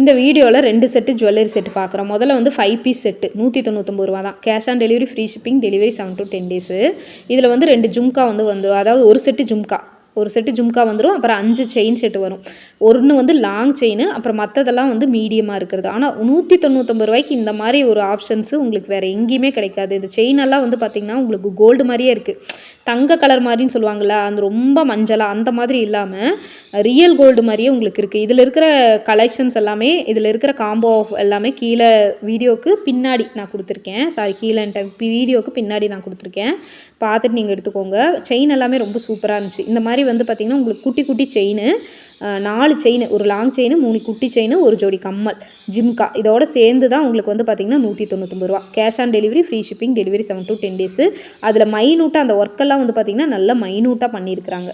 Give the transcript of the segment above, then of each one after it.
இந்த வீடியோவில் ரெண்டு செட்டு ஜுவல்லரி செட்டு பார்க்குறோம் முதல்ல வந்து ஃபைவ் பீஸ் செட்டு நூற்றி தொண்ணூத்தொம்பது ரூபா தான். Cash on delivery free shipping delivery seven to ten days இதில் வந்து ரெண்டு ஜும்கா வந்து வந்துடும் அதாவது ஒரு செட்டு ஜும்கா. ஒரு செட்டு ஜும்கா வந்துடும் அப்புறம் அஞ்சு செயின் செட்டு வரும். ஒன்று வந்து லாங் செயின் அப்புறம் மற்றதெல்லாம் வந்து மீடியமாக இருக்கிறது. ஆனால் நூற்றி தொண்ணூற்றம்பது ரூபாய்க்கு இந்த மாதிரி ஒரு ஆப்ஷன்ஸு உங்களுக்கு வேறு எங்கேயுமே கிடைக்காது. இந்த செயின் எல்லாம் வந்து பார்த்திங்கன்னா உங்களுக்கு கோல்டு மாதிரியே இருக்குது தங்க கலர் மாதிரின்னு சொல்லுவாங்கள்ல அந்த ரொம்ப மஞ்சளாக அந்த மாதிரி இல்லாமல் ரியல் கோல்டு மாதிரியே உங்களுக்கு இருக்குது இதில் இருக்கிற கலெக்ஷன்ஸ் எல்லாமே இதில் இருக்கிற காம்போ ஆஃப் எல்லாமே கீழே வீடியோவுக்கு பின்னாடி நான் கொடுத்துருக்கேன். சாரி கீழே வீடியோவுக்கு பின்னாடி நான் கொடுத்துருக்கேன். பார்த்துட்டு நீங்கள் எடுத்துக்கோங்க. செயின் எல்லாமே ரொம்ப சூப்பராக இருந்துச்சு. இந்த மாதிரி வந்து பார்த்திங்கன்னா உங்களுக்கு குட்டி குட்டி செயின் நாலு செயின் ஒரு லாங் செயின் மூணு குட்டி செயின் ஒரு ஜோடி கம்மல் ஜிம்கா. இதோட சேர்ந்து தான் உங்களுக்கு வந்து பார்த்திங்கன்னா நூற்றி தொண்ணூற்றம்பது ரூபா. Cash on delivery free shipping delivery seven to ten days அதில் மைனூட்டாக அந்த ஒர்க்கெல்லாம் வந்து பார்த்திங்கன்னா நல்லா மைனூட்டாக பண்ணியிருக்கிறாங்க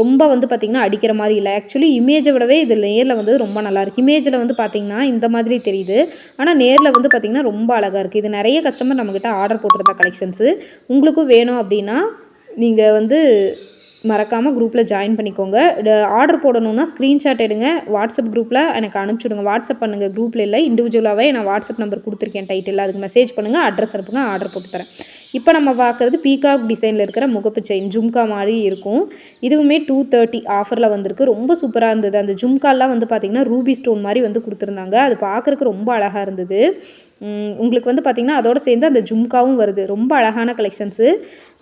ரொம்ப வந்து பார்த்திங்கன்னா அடிக்கிற மாதிரி இல்லை. ஆக்சுவலி இமேஜை விடவே இது நேரில் வந்து ரொம்ப நல்லாயிருக்கு இமேஜில் வந்து பார்த்திங்கன்னா இந்த மாதிரி தெரியுது. ஆனால் நேரில் வந்து பார்த்திங்கன்னா ரொம்ப அழகாக இருக்குது இது நிறைய கஸ்டமர் நம்மக்கிட்ட ஆர்டர் போட்டிருந்தா கலெக்ஷன்ஸு உங்களுக்கும் வேணும் அப்படின்னா நீங்கள் வந்து மறக்காமல் குரூப்பில் ஜாயின் பண்ணிக்கோங்க. ஆர்டர் போடணுன்னா ஸ்க்ரீன்ஷாட் எடுங்க. வாட்ஸ்அப் குரூப்பில் எனக்கு அனுப்பிச்சுடுங்க. வாட்ஸ்அப் பண்ணுங்கள் குரூப்பில் இல்லை இண்டிவிஜுவலாகவே நான் வாட்ஸ்அப் நம்பர் கொடுத்துருக்கேன் டைட்டில் அதுக்கு மெசேஜ் பண்ணுங்கள் அட்ரஸ் அனுப்புங்க ஆர்டர் போட்டு தரேன். இப்போ நம்ம பார்க்குறது பீகாக் டிசைனில் இருக்கிற முகப்பு செயின் ஜும்கா மாதிரி இருக்கும். இதுவுமே டூ தேர்ட்டி ஆஃபரில் வந்திருக்கு. ரொம்ப சூப்பராக இருந்தது. அந்த ஜும்காலாம் வந்து பார்த்திங்கன்னா ரூபி ஸ்டோன் மாதிரி வந்து கொடுத்துருந்தாங்க. அது பார்க்குறக்கு ரொம்ப அழகாக இருந்தது. உங்களுக்கு வந்து பார்த்திங்கன்னா அதோடு சேர்ந்து அந்த ஜும்காவும் வருது. ரொம்ப அழகான கலெக்ஷன்ஸு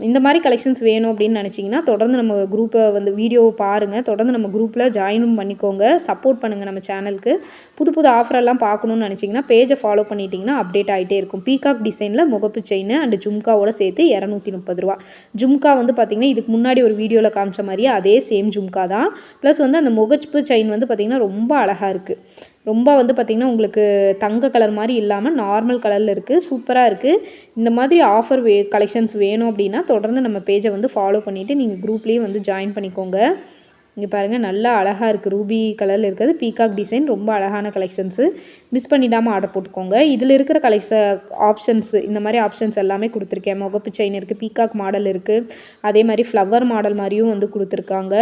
இந்த மாதிரி கலெக்ஷன்ஸ் வேணும் அப்படின்னு நினச்சிங்கன்னா தொடர்ந்து நம்ம குரூப்பை வந்து வீடியோவை பாருங்கள் தொடர்ந்து நம்ம குரூப்பில் ஜாயினும் பண்ணிக்கோங்க. சப்போர்ட் பண்ணுங்கள் நம்ம சேனலுக்கு புது புது ஆஃபரெல்லாம் பார்க்கணுன்னு நினச்சிங்கன்னா பேஜை ஃபாலோ பண்ணிட்டீங்கன்னா அப்டேட் ஆகிட்டே இருக்கும். பீகாக் டிசைனில் முகப்பு செயின் அண்ட் ஜும்காவோட சேர்த்து இரநூத்தி முப்பது ரூபா. ஜும்கா வந்து பார்த்திங்கன்னா இதுக்கு முன்னாடி ஒரு வீடியோவில் காமிச்ச மாதிரியே அதே சேம் ஜும்கா தான். ப்ளஸ் வந்து அந்த முகப்பு செயின் வந்து பார்த்திங்கன்னா ரொம்ப அழகாக இருக்குது ரொம்ப வந்து பார்த்திங்கன்னா உங்களுக்கு தங்க கலர் மாதிரி இல்லாமல் நார்மல் கலரில் இருக்குது சூப்பராக இருக்குது இந்த மாதிரி ஆஃபர் வே கலெக்ஷன்ஸ் வேணும் அப்படின்னா தொடர்ந்து நம்ம பேஜை வந்து ஃபாலோ பண்ணிவிட்டு நீங்கள் குரூப்லேயே வந்து ஜாயின் பண்ணிக்கோங்க. இங்கே பாருங்கள் நல்லா அழகாக இருக்குது ரூபி கலரில் இருக்கிறது பீகாக் டிசைன் ரொம்ப அழகான கலெக்ஷன்ஸு மிஸ் பண்ணிடாமல் ஆர்டர் போட்டுக்கோங்க. இதில் இருக்கிற கலெக்ஷ ஆப்ஷன்ஸு இந்த மாதிரி ஆப்ஷன்ஸ் எல்லாமே கொடுத்துருக்கேன். முகப்பு செயின் இருக்குது பீகாக் மாடல் இருக்குது அதே மாதிரி ஃப்ளவர் மாடல் மாதிரியும் வந்து கொடுத்துருக்காங்க.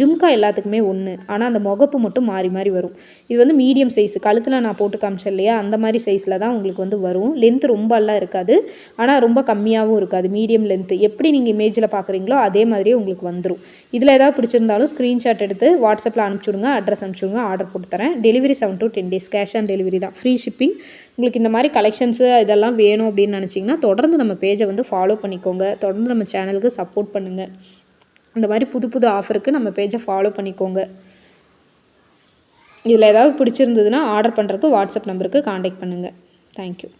ஜிம்கா எல்லாத்துக்குமே ஒன்று ஆனால் அந்த முகப்பு மட்டும் மாறி மாறி வரும். இது வந்து மீடியம் சைஸ் கழுத்தில் நான் போட்டு காமிச்சேன் இல்லையா? அந்த மாதிரி சைஸில் தான் உங்களுக்கு வந்து வரும். லென்த் ரொம்பலாம் இருக்காது. ஆனால் ரொம்ப கம்மியாகவும் இருக்காது. மீடியம் லென்த்து எப்படி நீங்கள் இமேஜில் பார்க்குறீங்களோ அதே மாதிரியே உங்களுக்கு வந்துடும் இதில் ஏதாவது பிடிச்சிருந்தாலும் ஸ்க்ரீன் ஸ்க்ரீன்ஷாட் எடுத்து வாட்ஸ்அப்பில் அனுப்பிச்சுடுங்க அட்ரஸ் அனுப்பிச்சுடுங்க ஆர்டர் போட்டு தரேன். Delivery seven to ten days cash on delivery தான். ஃப்ரீ ஷிப்பிங் உங்களுக்கு இந்த மாதிரி கலெக்ஷன்ஸு இதெல்லாம் வேணும் அப்படின்னு நினச்சிங்கன்னா தொடர்ந்து நம்ம பேஜை வந்து ஃபாலோ பண்ணிக்கோங்க. தொடர்ந்து நம்ம சேனலுக்கு சப்போர்ட் பண்ணுங்கள் இந்த மாதிரி புது புது ஆஃபருக்கு நம்ம பேஜை ஃபாலோ பண்ணிக்கோங்க. இதில் ஏதாவது பிடிச்சிருந்ததுன்னா ஆர்டர் பண்ணுறதுக்கு வாட்ஸ்அப் நம்பருக்கு காண்டாக்ட் பண்ணுங்கள் தேங்க்யூ